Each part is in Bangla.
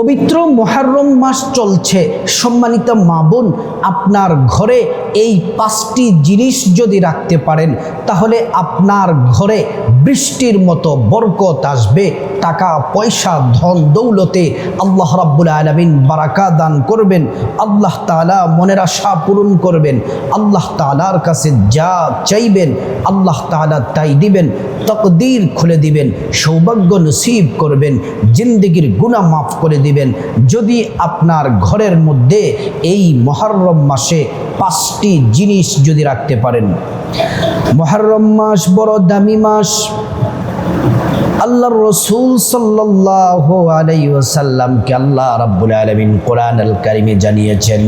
পবিত্র মহারম মাস চলছে। সম্মানিত মা বোন, আপনার ঘরে এই পাঁচটি জিনিস যদি রাখতে পারেন, তাহলে আপনার ঘরে বৃষ্টির মতো বরকত আসবে, টাকা, পয়সা, ধন, দৌলতে আল্লাহ রাব্বুল আলমিন বারাকা দান করবেন, আল্লাহ তালা মনের আশা পূরণ করবেন, আল্লাহ তালার কাছে যা চাইবেন, আল্লাহ তালা তাই দিবেন, তকদির খুলে দিবেন, সৌভাগ্য নসিব করবেন, জিন্দিগির গুণা মাফ করে দিবেন। যদি আপনার ঘরের মধ্যে এই মহরম মাসে পাঁচটি জিনিস যদি রাখতে পারেন, মহরম মাস বড় দামি মাস আল্লাহর রসুল সাল্লাহ আলাই ওসাল্লামকে আল্লাহ রাব্বুল আলমিন কোরআন আল কারিমে জানিয়েছেন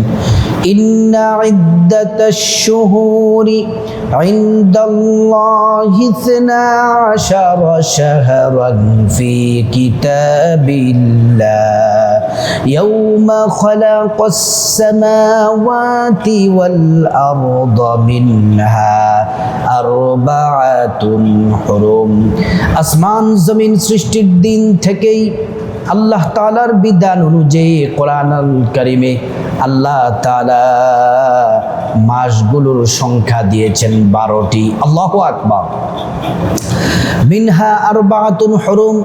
ইন্না ইদ্দাতাশ শুহুরি عند الله اثنا عشر شهرا في كتاب الله يوم خلق السماوات والأرض منها أربعة حرم আসমান জমিন সৃষ্টির দিন থেকেই আল্লাহ তালার বিধান অনুযায়ী কোরআন করিমে আল্লাহ তালা মাসগুলোর সংখ্যা দিয়েছেন বারোটি। আল্লাহ আকবর। মিনহা আর বাহাতুন হরুম।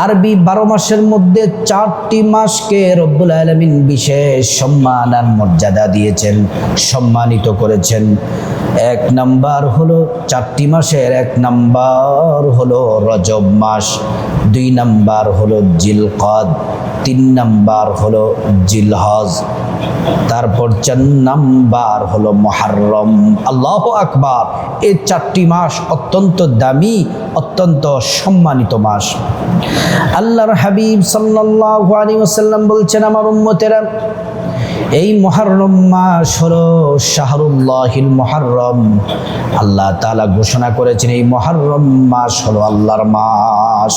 আরবি বারো মাসের মধ্যে চারটি মাসকে রব্বুল আলমিন বিশেষ সম্মান আর মর্যাদা দিয়েছেন, সম্মানিত করেছেন। এক নাম্বার হলো চারটি মাসের, এক নাম্বার হলো রজব মাস, দুই নাম্বার হলো জিলকদ, তিন নাম্বার হলো জিলহজ, তারপর চার নাম্বার হলো মহারম। আল্লাহ আকবার, এই চারটি মাস অত্যন্ত দামি, অত্যন্ত সম্মানিত মাস। আল্লাহর হাবিব সাল্লাল্লাহু আলাইহি ওয়াসাল্লাম বলছেন, আমার উম্মতেরা, এই মহারম মাস হলো শাহরুল্লাহিল মহারম। আল্লাহ তালা ঘোষণা করেছেন, এই মহারম মাস হলো আল্লাহর মাস।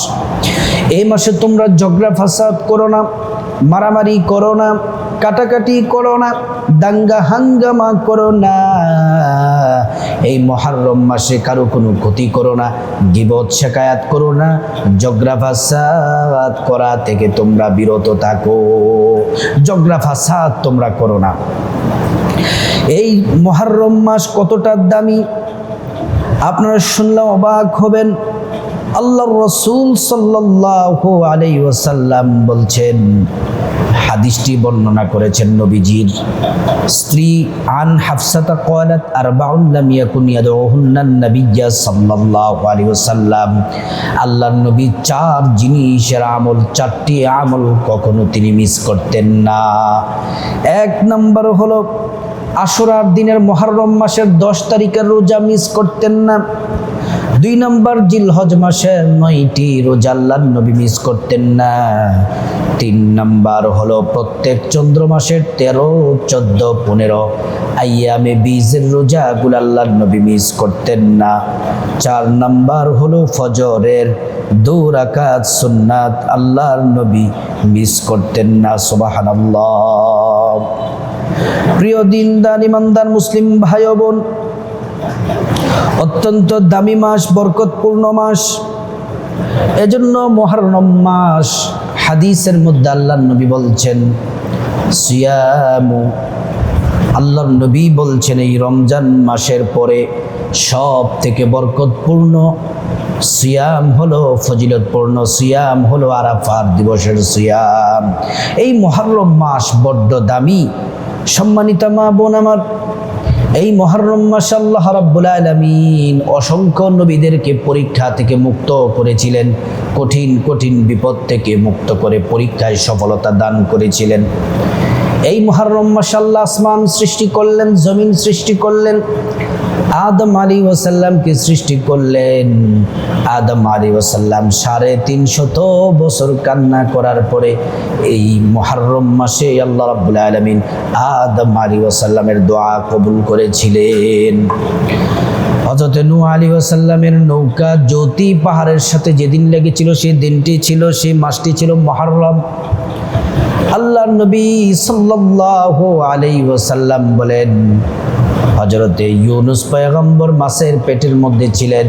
এই মাসে তোমরা ঝগড়া ফাসাদ করো না, মারামারি করো না, কাটাকাটি করো না, দাঙ্গা হাঙ্গামা করো না এই মহারম মাসে কারও কোনো ক্ষতি করো না, গিবত শেখায়াত করো না, জগরা ফাসাদ করা থেকে তোমরা বিরত থাকো, জগরা ফাসাদ তোমরা করো না। এই মহারম মাস কতটা দামি? আপনারা শুনলাম অবাক হবেন। আল্লাহ রসুল সাল্লাহ আলাই ওসাল্লাম বলছেন হাদিসটি বর্ণনা করেছেন নবীজির। স্ত্রী আন হাফসাতা কয়ালাত আরবাউন লাম ইয়াকুন ইয়াদউহুন্না নাবিয়্যা সাল্লাল্লাহু আলাইহি ওয়াসাল্লাম। নবী চার জিনিসের আমল, চারটি আমল কখনো তিনি মিস করতেন না। এক নম্বর হলো, আশুরার দিনের মহরম মাসের দশ তারিখের রোজা মিস করতেন না। দুই নম্বর জিল জিলহজ মাসের নয়টি রোজা আল্লাহর নবী মিস করতেন না। তিন নাম্বার হলো প্রত্যেক চন্দ্র মাসের তেরো, চোদ্দ, পনেরো আইয়ামে বীজের রোজাগুলো আল্লাহর নবী মিস করতেন না। চার নাম্বার হলো ফজরের দু রাকাত সুন্নাত আল্লাহর নবী মিস করতেন না সুবাহান প্রিয় দিনদার, ইমানদার, মুসলিম ভাই বোন অত্যন্ত দামি মাস, বরকতপূর্ণ মাস। এজন্য মহারম মাস, হাদিসের মধ্যে আল্লাহ নবী বলছেন, সিয়ামু। আল্লাহর নবী বলছেন, এই রমজান মাসের পরে সব থেকে বরকতপূর্ণ সিয়াম হলো ফজিলতপূর্ণ সিয়াম হলো আরাফার দিবসের সিয়াম। এই মহারম মাস বড্ড দামি। সম্মানিত মা বোন আমার এই মহরম মাসাল্লাহ রাব্বুল আলমিন অসংখ্য নবীদেরকে পরীক্ষা থেকে মুক্ত করেছিলেন, কঠিন কঠিন বিপদ থেকে মুক্ত করে পরীক্ষায় সফলতা দান করেছিলেন। এই মহরম মাসাল্লাহ আসমান সৃষ্টি করলেন, জমিন সৃষ্টি করলেন আদম আলী ওসাল্লামকে সৃষ্টি করলেন। আদম আলী ওসাল্লাম সাড়ে তিনশত বছর কান্না করার পরে এই মহারম মাসে আল্লাহ রাবুল আলমিন আদম আলী ওসাল্লামের দোয়া কবুল করেছিলেন। হজরত নু আলী ওসাল্লামের নৌকা জ্যোতি পাহাড়ের সাথে যেদিন লেগেছিল সেই দিনটি ছিল সেই মাসটি ছিল মহারম। আল্লাহ নবী সাল্লাল্লাহু আলাইহি ওয়াসাল্লাম বলেন হজরতে ইউনুস পয়গম্বর মাসের পেটের মধ্যে ছিলেন।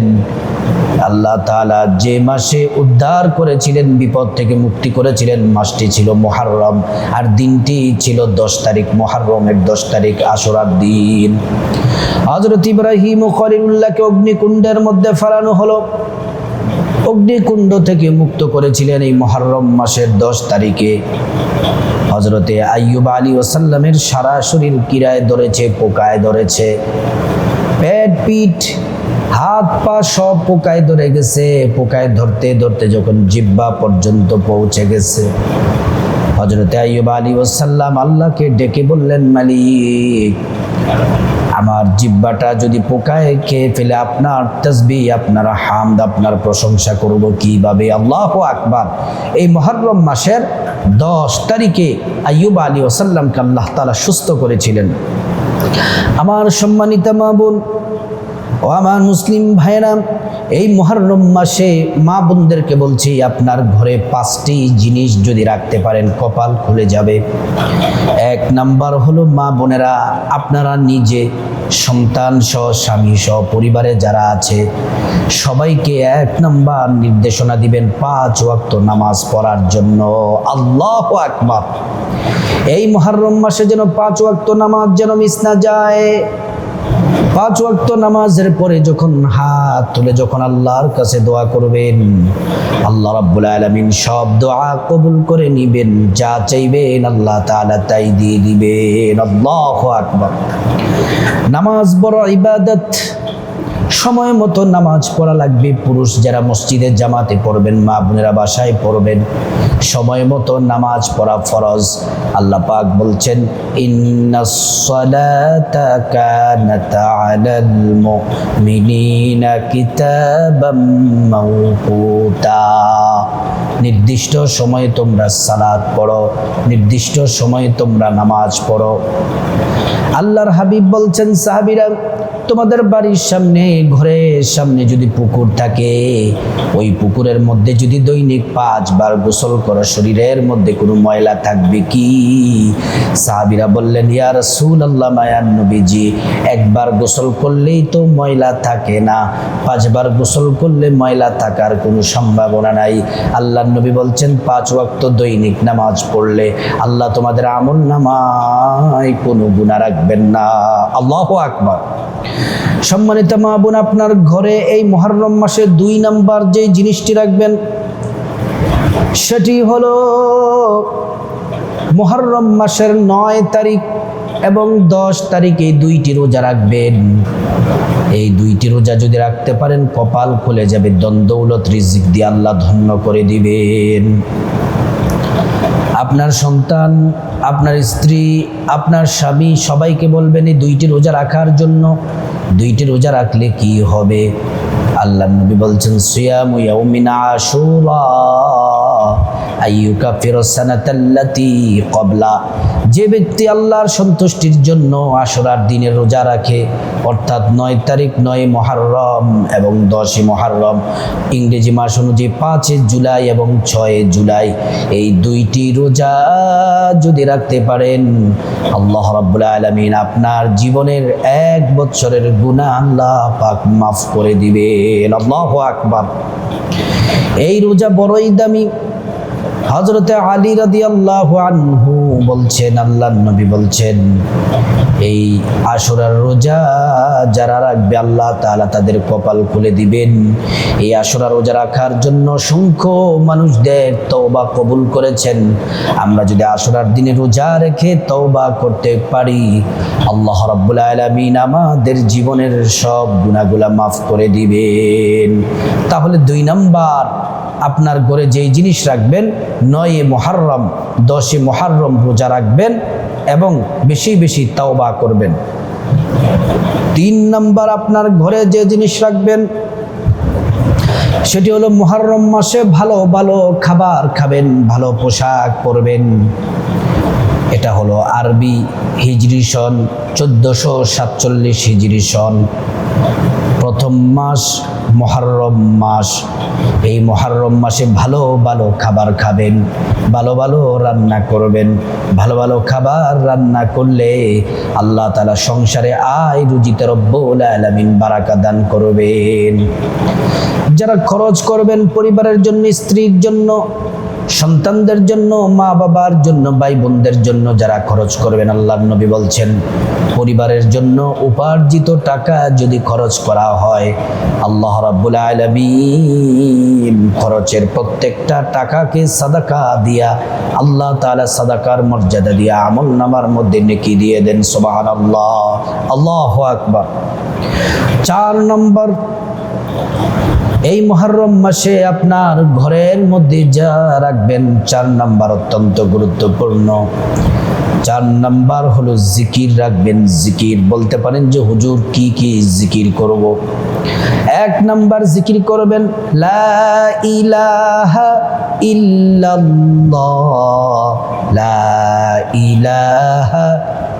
আল্লাহ তালা যে মাসে উদ্ধার করেছিলেন, বিপদ থেকে মুক্তি করেছিলেন, মাসটি ছিল মহারম আর দিনটি ছিল দশ তারিখ মহারমের দশ তারিখ আসরার দিন। হজরত ইব্রাহিম ও খরিউল্লাহকে অগ্নিকুণ্ডের মধ্যে ফেলানো হলো। অগ্নিকুণ্ড থেকে মুক্ত করেছিলেন এই মহরম মাসের দশ তারিখে। হজরতে আইয়ুব আলী ওসাল্লামের সারা শরীর কিরায় ধরেছে, পোকায় ধরেছে। পেট, পিঠ, হাত, পা সব পোকায় ধরে গেছে। পোকায় ধরতে ধরতে যখন জিব্বা পর্যন্ত পৌঁছে গেছে। হজরতে আইয়ুব আলী ওসাল্লাম আল্লাহকে ডেকে বললেন, মালিক আমার জিব্বাটা যদি পোকায় খেয়ে ফেলে আপনার তসবি আপনার হামদ, আপনার প্রশংসা করব কীভাবে? আল্লাহ আকবার। এই মহরম মাসের দশ তারিখে আইয়ুব আলী ওসাল্লামকে আল্লাহ তালা সুস্থ করেছিলেন। আমার সম্মানিতা মা বোন ও আমার মুসলিম ভাইয়েরা, এই মহরম মাসে মা বোনদেরকে বলছি, আপনার ঘরে পাঁচটি জিনিস যদি রাখতে পারেন, কপাল খুলে যাবে। এক নাম্বার হলো মা বোনেরা, আপনারা নিজে, সন্তান সহ, স্বামী সহ, পরিবারে যারা আছে, সবাইকে এক নাম্বার নির্দেশনা দিবেন, পাঁচ ওয়াক্ত নামাজ পড়ার জন্য। আল্লাহ আকবার। এই মহরম মাসে যেন পাঁচ ওয়াক্ত নামাজ যেন মিস না যায়। পাঁচ ওয়াক্ত নামাজের পরে যখন হাত তুলে যখন আল্লাহর কাছে দোয়া করবেন, আল্লাহ রাব্বুল আলামিন সব দোয়া কবুল করে নিবেন। যা চাইবেন আল্লাহ তাআলা তাই দিয়ে দিবেন। আল্লাহু আকবার। নামাজ বড় ইবাদত সময় মতো নামাজ পড়া লাগবে। পুরুষ যারা মসজিদের জামাতে পড়বেন, মা বোনেরা বাসায় পড়বেন সময় মতো নামাজ পড়া ফরজ। আল্লাহ পাক বলছেন কিতাবাম মাওকুতা নির্দিষ্ট সময়ে তোমরা সালাত পড়ো, নির্দিষ্ট সময়ে তোমরা নামাজ পড়ো। আল্লাহর হাবিব বলছেন, সাহাবিরা, তোমাদের বাড়ির সামনে, ঘরের সামনে যদি পুকুর থাকে, ওই পুকুরের মধ্যে যদি দৈনিক পাঁচবার গোসল করো, শরীরের মধ্যে কোনো ময়লা থাকবে কি? সাহাবিরা বললেন, ইয়া রাসূল আল্লাহ মায়ান নবীজি, একবার গোসল করলেই তো ময়লা থাকে না, পাঁচবার গোসল করলে ময়লা থাকার কোনো সম্ভাবনা নাই। আল্লাহ নবী বলছেন, পাঁচ ওয়াক্ত দৈনিক নামাজ পড়লে আল্লাহ তোমাদের আমল নামায় কোনো গুণা রাখবেন না। আল্লাহ আকবার। সম্মানিত মা বোন, আপনার ঘরে এই মহরম মাসে দুই নাম্বার যে জিনিসটি রাখবেন, সেটি হলো মহরম মাসের নয় তারিখ এবং দশ তারিখ দুইটি রোজা রাখবেন। এই দুইটি রোজা যদি রাখতে পারেন, কপাল খুলে যাবে দ্বন্দ্বৌলত রিজিক দিয়ে আল্লাহ ধন্য করে দিবেন। আপনার সন্তান, আপনার স্ত্রী, আপনার স্বামী, সবাইকে বলবেন, এই দুইটি রোজা রাখার জন্য, দুইটি রোজা রাখলে কি হবে? আল্লাহ নবী বলছেন, সিয়ামু ইয়াউমিন আশুরা। ক্বাবলা। যে ব্যক্তি আল্লাহর সন্তুষ্টির জন্য আশুরার দিনে রোজা রাখে, অর্থাৎ নয় তারিখ নয় মহারম এবং দশই মহারম, ইংরেজি মাস অনুযায়ী পাঁচে জুলাই এবং ছয় জুলাই, এই দুইটি রোজা যদি রাখতে পারেন, আল্লাহ রাব্বুল আলামিন আপনার জীবনের এক বছরের গুনাহ আল্লাহ পাক মাফ করে দিবেন। আল্লাহু আকবার। এই রোজা বড়ই দামি। হজরতে আলী রাদি আল্লাহ আনহু বলছেন আল্লাহ নবী বলছেন, এই আশুরার রোজা যারা রাখবে, আল্লাহ তাআলা তাদের কপাল খুলে দিবেন। এই আশুরা রোজা রাখার জন্য অসংখ্য মানুষদের তওবা কবুল করেছেন। আমরা যদি আশুরার দিনে রোজা রেখে তওবা করতে পারি, আল্লাহ রাব্বুল আলামিন আমাদের জীবনের সব গুণাগুলা মাফ করে দিবেন। তাহলে দুই নাম্বার আপনার ঘরে যেই জিনিস রাখবেন নয়ে মহারম দশে মহারম রোজা রাখবেন এবং বেশি বেশি তাওবা করবেন। তিন নম্বর আপনার ঘরে যে জিনিস রাখবেন, সেটি হলো মহারম মাসে ভালো ভালো খাবার খাবেন, ভালো পোশাক পরবেন। এটা হলো আরবি হিজরি সন, চোদ্দোশো সাতচল্লিশ হিজরি সন। প্রথম মাস মহারম মাস। এই মহারম মাসে ভালো ভালো খাবার খাবেন, ভালো ভালো রান্না করবেন, ভালো ভালো খাবার রান্না করলে আল্লাহ তালা সংসারে আয় রুজিতে রব্বুল আলমিন বারাকা দান করবেন। যারা খরচ করবেন পরিবারের জন্য, স্ত্রীর জন্য সন্তানদের জন্য মা বাবার জন্য ভাই বোনদের জন্য যারা খরচ করবেন আল্লাহ নবী বলছেন, পরিবারের জন্য উপার্জিত টাকা যদি খরচ করা হয়, আল্লাহ রাব্বুল আলামিন খরচের প্রত্যেকটা টাকাকে সাদাকা দিয়া, আল্লাহ তাআলা সাদাকার মর্যাদা দিয়া আমল নামার মধ্যে নেকি দিয়ে দেন সোবাহান আল্লাহ আল্লাহ আকবার। চার নম্বর এই মহরম মাসে আপনার ঘরের মধ্যে যা রাখবেন, চার নাম্বার অত্যন্ত গুরুত্বপূর্ণ। চার নাম্বার হলো জিকির রাখবেন, জিকির। বলতে পারেন যে, হুজুর, কি কি জিকির করব? এক নাম্বার জিকির করবেন, লা ইলাহা লা ইলাহা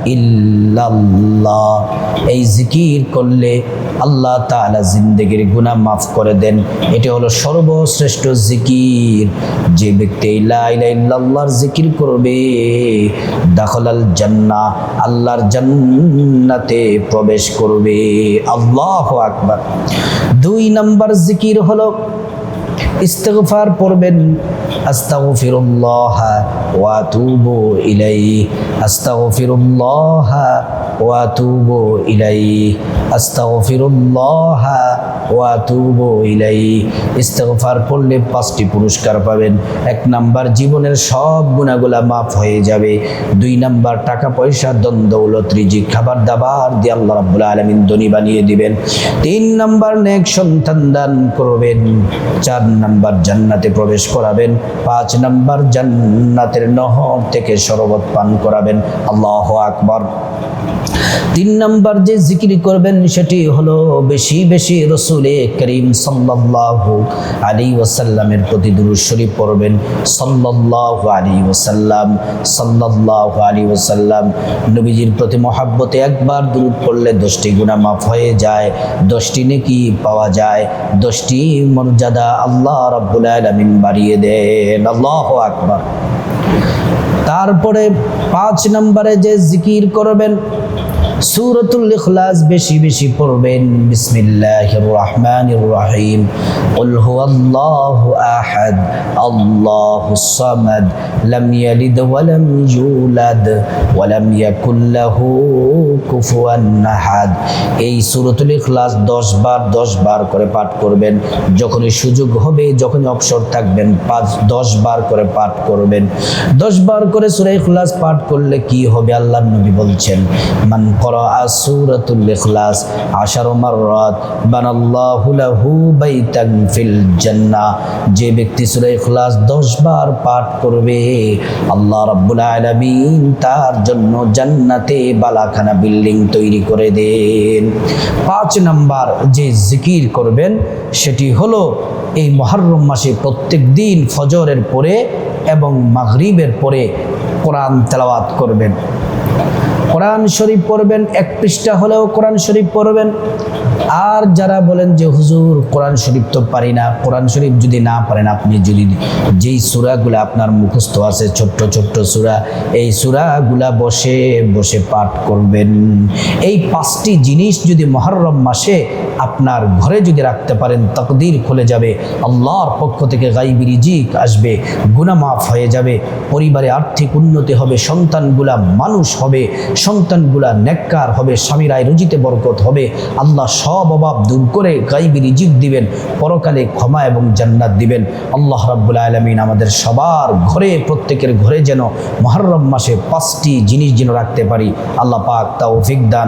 ইল্লাল্লাহ। এই জিকির করলে আল্লাহ তাআলা জিন্দগির গুনাহ মাফ করে দেন। এটা হলো সর্বশ্রেষ্ঠ জিকির। যে ব্যক্তি ইল্লাল্লাহর জিকির করবে, দাখলাল জান্নাহ, আল্লাহর জান্নাতে প্রবেশ করবে। আল্লাহু আকবার। দুই নাম্বার জিকির হলো ইস্তেগফার পড়বেন, আস্তাগফিরুল্লাহ ওয়া আতুবু ইলাইহি, আস্তাগফিরুল্লাহ ওয়া আতুবু ইলাইহি, আস্তাগফিরুল্লাহ ওয়া আতুবু ইলাইহি। ইস্তেগফার পড়লে পাঁচটি পুরস্কার পাবেন। এক নাম্বার, জীবনের সব গুণাগুলা মাফ হয়ে যাবে। দুই নাম্বার, টাকা পয়সা দ্বন্দ্ব দৌলত, রিজিক, খাবার দাবার দিয়ে আল্লাহ রাব্বুল আলামিন ধনী বানিয়ে দিবেন। তিন নাম্বার, নেক সন্তান দান করবেন। চার নাম্বার জান্নাতে প্রবেশ করাবেন, পাঁচ নাম্বার জান্নাতের নহর থেকে শরবত পান করাবেন। আল্লাহ আকবার। তিন নাম্বার যে জিকির করবেন সেটি হলো বেশি বেশি রসুলে করিম সাল্লাল্লাহু আলী ওসাল্লামের প্রতি শরীফ পড়বেন। সাল্লাল্লাহু আলী ওসাল্লাম সাল্লাল্লাহু আলী ওসাল্লাম নবীজির প্রতি মহাব্বতে একবার দুরূদ পড়লে দশটি গুনাহ মাফ হয়ে যায়, দশটি নেকি পাওয়া যায়, দশটি মর্যাদা আল্লাহ রাব্বুল আলামিন বাড়িয়ে দেন। আল্লাহু আকবার। তারপরে পাঁচ নম্বরে যে জিকির করবেন সূরাতুল ইখলাস বেশি বেশি পড়বেন। বিসমিল্লাহির রহমানির রহিম। কুল হুয়াল্লাহু আহাদ আল্লাহুস সামাদ, লাম ইয়ালিদ ওয়া লাম ইউলাদ, ওয়া লাম ইয়াকুল লাহু কুফুয়ান আহাদ। এই সূরাতুল ইখলাস 10 বার 10 বার করে পাঠ করবেন। যখনই সুযোগ হবে, যখনই অবসর থাকবেন, পাঁচ 10 বার করে পাঠ করবেন। 10 বার করে সূরা ইখলাস পাঠ করলে কি হবে? আল্লাহর নবী বলছেন, মান قرأ سورة الإخلاص عشر مرات بنى الله له بيتا في الجنة যে ব্যক্তি সূরা ইখলাস 10 বার পাঠ করবে আল্লাহ রাব্বুল আলামিন তার জন্য জান্নাতে বালাখানা বিল্ডিং তৈরি করে দেন পাঁচ নাম্বার যে জিকির করবেন সেটি হলো এই মহরম মাসে প্রত্যেক দিন ফজরের পরে এবং মাগরিবের পরে কোরআন তেলাওয়াত করবেন কোরআন শরীফ পড়বেন এক পৃষ্ঠা হলেও কোরআন শরীফ পড়বেন। আর যারা বলেন যে, হুজুর, কোরআন শরীফ তো পারি না। কোরআন শরীফ যদি না পারেন, আপনি যদি যেই সুরাগুলো আপনার মুখস্থ আছে, ছোট্ট ছোট্ট সুরা, এই সুরাগুলা বসে বসে পাঠ করবেন। এই পাঁচটি জিনিস যদি মহরম মাসে আপনার ঘরে যদি রাখতে পারেন, তকদির খুলে যাবে, আল্লাহর পক্ষ থেকে গাইবি রিজিক আসবে, গুনাহ মাফ হয়ে যাবে, পরিবারে আর্থিক উন্নতি হবে, সন্তানগুলা মানুষ হবে, সন্তানগুলা নেককার হবে স্বামীর আয় রুজিতে বরকত হবে, আল্লাহ সব অভাব দূর করে গাইবি রিজিক দিবেন, পরকালে ক্ষমা এবং জান্নাত দিবেন। আল্লাহ রাব্বুল আলমিন আমাদের সবার ঘরে, প্রত্যেকের ঘরে যেন মহরম মাসে পাঁচটি জিনিস যেন রাখতে পারি। আল্লাহ পাক তাও দান।